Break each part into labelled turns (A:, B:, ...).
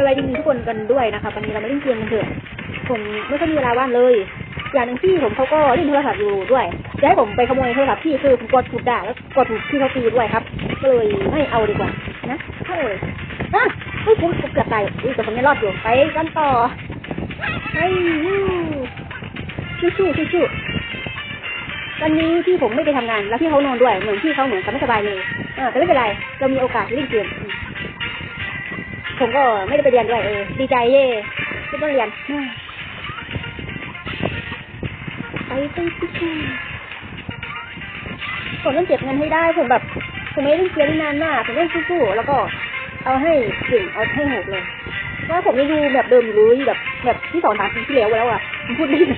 A: สวัสดีทุกคนกันด้วยนะคะวันนี้เรามาเล่นเกมกันเถอะผมไม่ค่อยมีเวลาว่างเลย อย่างหนึ่งพี่ผมเขาก็เล่นโทรศัพท์อยู่ด้วยจะให้ผมไปขโมยโทรศัพท์พี่คือผมกดถูกด่าแล้วกดถูกพี่เขาตีด้วยครับก็เลยไม่เอาดีกว่านะถ้าเลยอะเฮ้ยผมเกือบตายอุ้ยแต่ผมยังรอดอยู่ไปกันต่อเฮ้ยูชู้ชู้ชู้ชู้วันนี้พี่ผมไม่ไปทำงานแล้วพี่เขานอนด้วยเหมือนพี่เขาเหมือนกับไม่สบายเลยอ่าแต่ไม่เป็นไรเรามีโอกาสเล่นเกมอืม ผมก็ไม่ได้ไปเรียนด้วยเออดีใจเย่ไม่ต้องเรียนไปไปไปผมต้องเก็บเงินให้ได้ผมแบบผมไม่ได้เล่นเกมนี่นานมากผมเล่นสู้ๆแล้วก็เอาให้เก่งเอาให้โหดเลยว่าผมยังดูแบบเดิมอยู่เลยแบบแบบที่สองสามปีที่แล้วแล้วอะผมพูดเล่น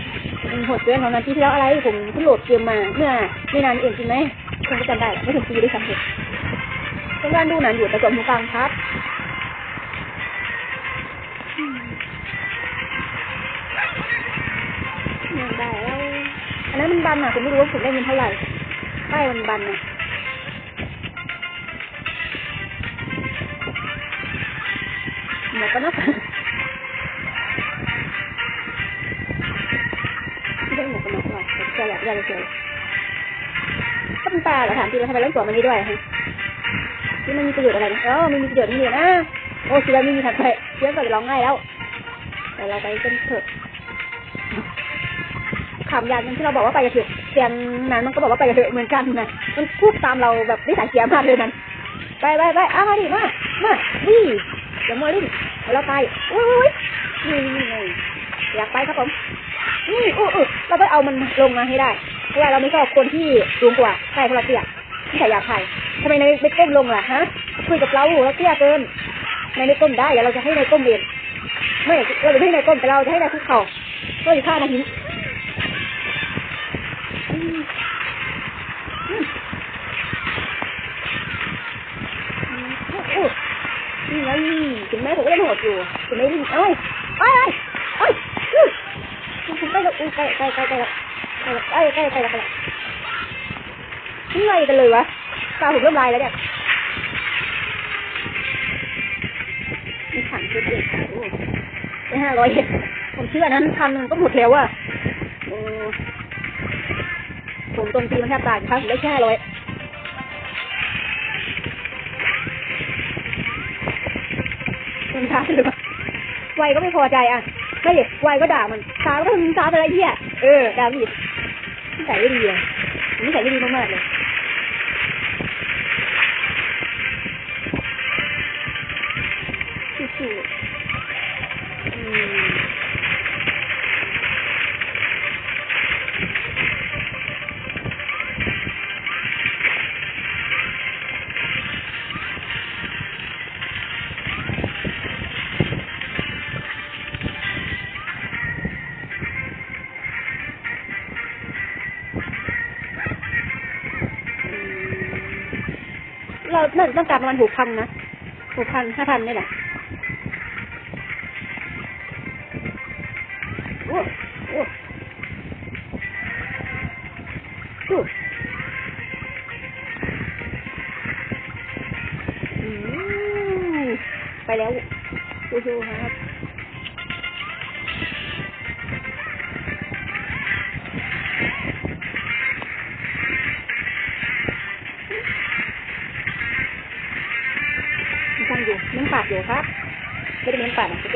A: มันหดเกินของนั้นปีที่แล้วอะไรผมเพิ่งโหลดเกมมาเมื่อไม่นานเองจริงไหมผมก็จำได้ไม่ถึงปีด้วยซ้ำเลยต้องการดูหนังอยู่แต่จบหูฟังครับ อืมไม่ได้แล้วอันนั้นมันบันอะผมไม่รู้ว่าผมได้เงินเท่าไหร่ป้ายมันบันอะหมวกกันน็อกไม่ใช่หมวกกันน็อกหรอกแต่จะอยากได้เลยเฉยก็เป็นตาเหรอถามจริงแล้วทำไมเล่นตัวมันนี้ด้วยฮะที่มันมีประโยชน์อะไรนะอ๋อมันมีประโยชน์นี่เลยนะโอ้คิดว่าไม่มีถัดไป เชื่อก็จะร้องไห้แล้ว แต่เราไปกันเถอะขำยานที่เราบอกว่าไปกันเถอะเสียงนั้นมันก็บอกว่าไปกันเถอะเหมือนกันนะมันพูดตามเราแบบนิสัยเสียมากเลยนั้นไปไปไปเอามาดิมามาวิ่เดี๋ยวมาลิ้นเราไปอุ้ยอุ้ยนี่นี่อยากไปครับผมนี่อู้อู้เราต้องเอามันลงมาให้ได้เพราะว่าเราไม่ชอบคนที่สูงกว่าใช่เพราะเตี้ยที่ใส่ยาไผ่ทำไมนายไม่ก้มลงล่ะฮะคุยกับเราเราเตี้ยเกิน นายไม่ก้มได้เดี๋ยวเราจะให้นายก้มเองไม่เราจะให้นายก้มแต่เราจะให้นายคุกเข่าก็อยู่ข้างนาหินอืมอืมอืมอู้นี่ไงถึงแม้ผมก็ยังโหดอยู่ถึงแม้วิ่เอ้ยเอ้ยเอ้ยเอ้ยผมใกล้แล้วอุ้ยใกล้ใกล้ใกล้ใกล้แล้วใกล้ใกล้ใกล้ใกล้แล้วนี่ไงกันเลยวะตาผมเริ่มลายแล้วเนี่ยมีถัง ชุดเด็กโอ้ได้ห้าร้อยผมเชื่อนั้นพันหนึ่งก็หมดแล้วอะโอ้ผมตรงตีมันแทบตายครับได้แค่ห้าร้อยมันช้าเลยวะไวก็ไม่พอใจอะไม่เด็กไวก็ด่ามันช้าก็มึงช้าไปอะไรเหี้ยเออด่าผิดนิสัยไม่ดีอะนิสัยไม่ดีมากๆเลย เราน่าจะต้องการประมาณหกพันนะหกพันห้าพันนี่แหละโอ้โอ้โอ้ไปแล้วสู้ๆครับ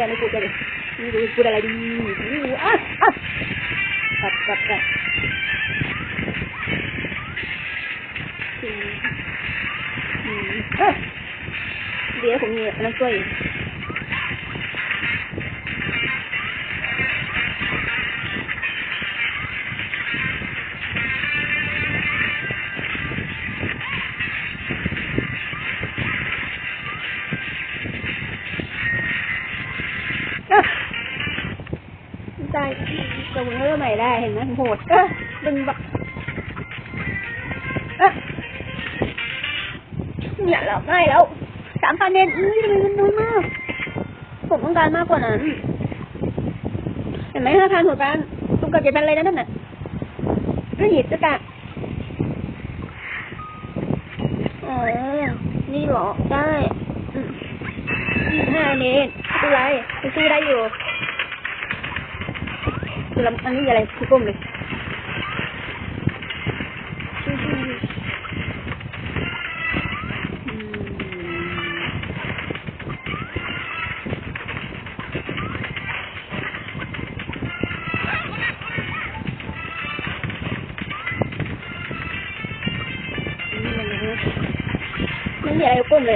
A: กัดอืมอืมเอ้ยเดี๋ยวผมมีอันนั้นช่วย ลงเริ่มใหม่ได้เห็นไหมโหดเออดึงแบบเอะเนี่ยเราง่ายแล้วสามพันเยนอุ้ยทำไมมันน้อยมากผมต้องการมากกว่านั้น เห็นไหมห้าพันหัวกันตุ้มกับเจ็ดพันเลยนะนั่นน่ะก็หยิบจะกะเออนี่หรอได้อืมยี่สิบห้าเนนไรสู้ได้อยู่คือลำอันไรคือก้มเลยอืมนี่มันนะไม่มีอไรก้มเลย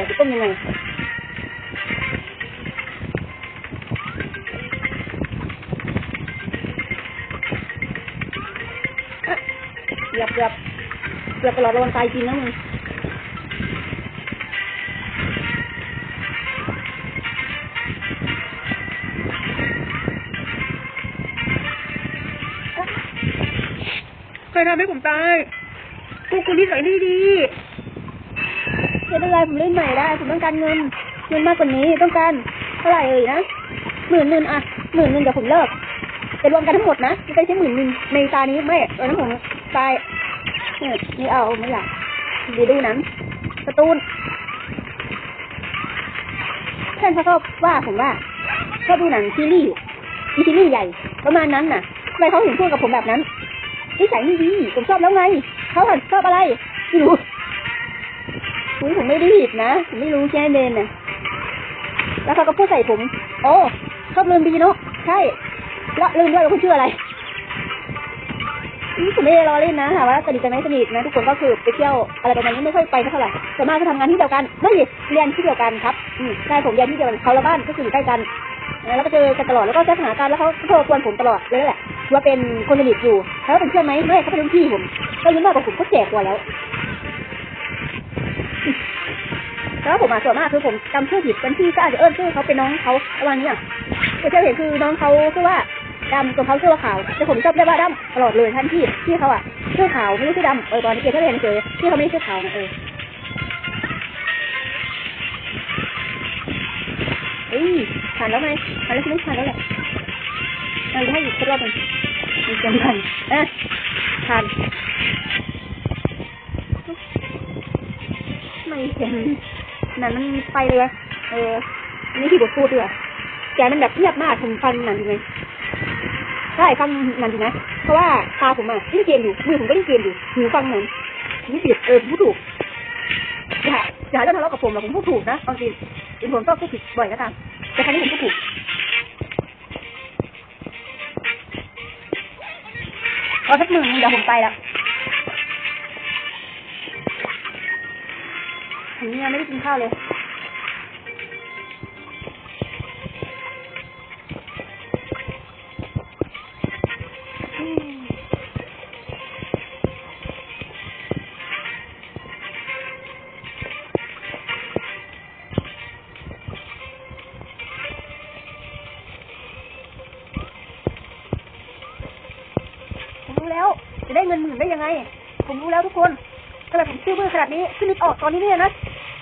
A: อะจะก้มยังไงเตลอดระวังตายจริงนะมึงใครทำให้ผมตายพวกคุณที่ใส่ดีดีไม่เป็นไรผมเล่นใหม่ได้ ผมต้องการเงิน เงินมากกว่านี้ต้องการเท่าไหร่เอ่ยนะหมื่นหนึ่งอะหมื่นหนึ่งเดี๋ยวผมเลิกจะรวมกันทั้งหมดนะไม่ใช่หมื่นหนึ่งในตานี้ไม่เออนั้นผมตาย นี่ยนี่เอาไม่อยากดีดูนังการ์ตูนเพื่อนเขาชอบว่าผมว่าชอบดูหนังซีรีส์มีซีรีส์ใหญ่ ประมาณนั้นน่ะทำไมเขาถึงพูดกับผมแบบนั้นนิสัยไม่ดีผมชอบแล้วไงเขาอชอบอะไรไม่รู้อุ๊ยผมไม่ได้ผิดนะผมไม่รู้แค่เดนน่ะ แล้วเขาก็พูดใส่ผม โอ้ชอบลืมดีเนาะใช่แล้วลืมด้วยว่าคุณชื่ออะไร ผมไม่ได้ล้อเล่นนะถามว่าสนิทกันไหมสนิทนะทุกคนก็คือไปเที่ยวอะไรประมาณนี้ไม่ค่อยไปเท่าไหร่ส่วนมากก็ทำงานที่เดียวกันไม่เรียนที่เดียวกันครับอืมใช่ผมเรียนที่เดียวกันเขาละบ้านก็คืออยู่ใกล้กันแล้วก็เจอกันตลอดแล้วก็แจ้งหากันแล้วเขาโทรกวนผมตลอดเลยแหละว่าเป็นคนสนิทอยู่เขาเป็นเพื่อนไหมไม่เขาเป็นรุ่นพี่ผมก็ยุ่งมากกว่าผมก็แก่กว่าแล้วแล้วผมอะส่วนมากคือผมจำชื่อผิดเป็นพี่ก็อาจจะเอิ้นชื่อเขาเป็นน้องเขาประมาณนี้ยที่เราเห็นคือน้องเขาชื่อว่า ดำตัวเขาชื่อว่าขาวแต่ผมชอบเรียกว่าดำตลอดเลยท่านที่ที่เขาอะชื่อขาวไม่ใช่ชื่อดำเออตอนนี้เกียรติเห็นเฉยที่เขาไม่ได้ชื่อขาวนะเออเฮ้ยผ่านแล้วไหมผ่านแล้วใช่ไหมผ่านแล้วแหละเราจะให้อีกสักรอบหนึ่งมีจำกันอะผ่านไม่เห็นนั่นมันไปเลยวะเอออันนี่ที่บทพูดด้วยแกมันแบบเงียบมากผมฟังหนังจริงไหม ใช่ฟังนังจรินะเพราะว่าตาผมอะเล่นเกมอยู่มือผมก็เล่นเกมอยู่หูฟังหนังนี่ผิดเออผมพูดถูกอย่าอย่าจะทะเลาะกับผมหรอกผมพูดถูกนะเอาจริงถึงผมต้องพูดผิดบ่อยก็ตามแต่ครั้งนี้ผมพูดถูกเอาสักหนึ่งเดี๋ยวผมไปแล้วผมยังไม่ได้กินข้าวเลย เงินหมื่นได้ยังไง ผมรู้แล้วทุกคนขนาดผมชื่อเบอร์ขนาดนี้ขึ้นนิดออกตอนนี้เนี่ยนะ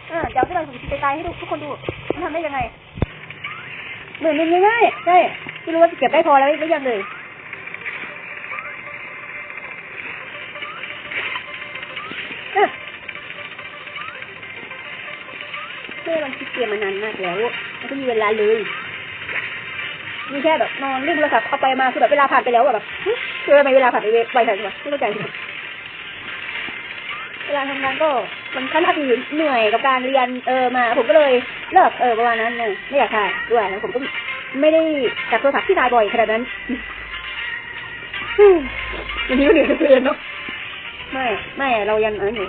A: เออเดี๋ยวจะไปผมจะตายให้ดูทุกคนดูมันทำได้ยังไงหมื่นหนึ่งง่ายๆใช่ไม่รู้ว่าจะเก็บได้พอแล้วหรือยังเลยอะเพื่อเราคิดเกมมานานมากแล้วมันก็มีเวลาเลย มีแค่แบบนอนเล่นโทรศัพท์เอาไปมาคือแบบเวลาผ่านไปแล้วแบบคือทำไมเวลาผ่านไปไวไปจังวะไม่เข้าใจเลยเวลาทำงานก็มันค่อนข้างเหนื่อยกับการเรียนเออมา ผมก็เลยเลิกเออประมาณนั้นเลยไม่อยากถ่ายด้วยแล้วผมก็ไม่ได้จับโทรศัพท์ที่ถ่ายบ่อยขนาดนั้นอืมวันนี้เหนื่อยเกินเนาะไม่ไม่เรายังเอออยู่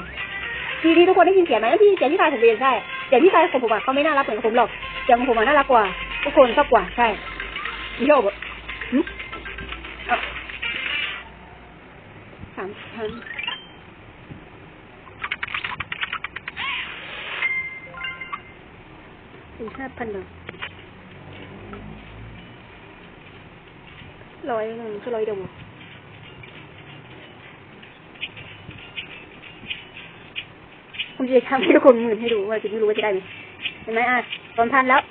A: ทีที่ทุกคนได้ยินเสียงไหมที่เสียงที่ถ่ายผมเองใช่เสียงที่ถ่ายของผมอะเขาไม่น่ารักเหมือนผมหรอกเสียงของผมอะน่ารักกว่าทุกคนชอบกว่าใช่ เที่ยวแบบสามพันถึงห้าพันหรอร้อยหนึ่งก็ร้อยเดียวผมจะทำให้ทุกคนหมื่นให้ดูว่าจะไม่รู้ว่าจะได้ไหมเห็นไหมอะสองพันแล้ว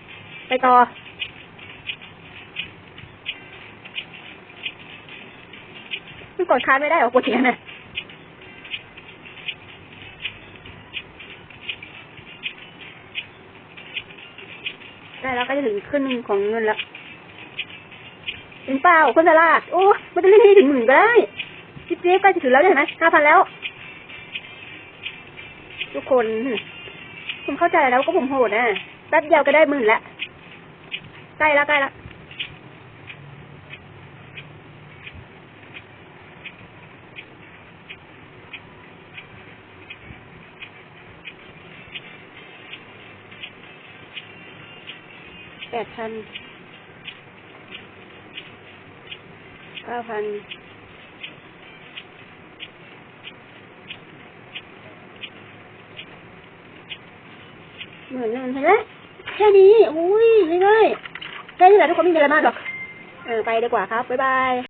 A: ไปต่อ กดค้างไม่ได้เหรอกดเสียงน่ะล้แล้วกล้จะถึงครึ่งหนึงของเงินแล้วถึงเปล่าคนสลาดโอ้มันจะเล่นให้ถึงหมื่นก็ได้จิ๊บจิ๊บใกล้จะถึงแล้วเห็นไหมห้าพันแล้ว ทุกคนผมเข้าใจแล้วก็ผมโหดนะแป๊บเดียวก็ได้หมื่นล้วใกล้แล้วใกล้แล้ว ดพันเก้าพันหมื่นหนึ่งเห็นไหมแค่นี้ อุ้ยง่ายๆแค่นี้แหละทุกคนไม่มีอะไรมากหรอก เออ ไปดีกว่าครับ บ๊ายบาย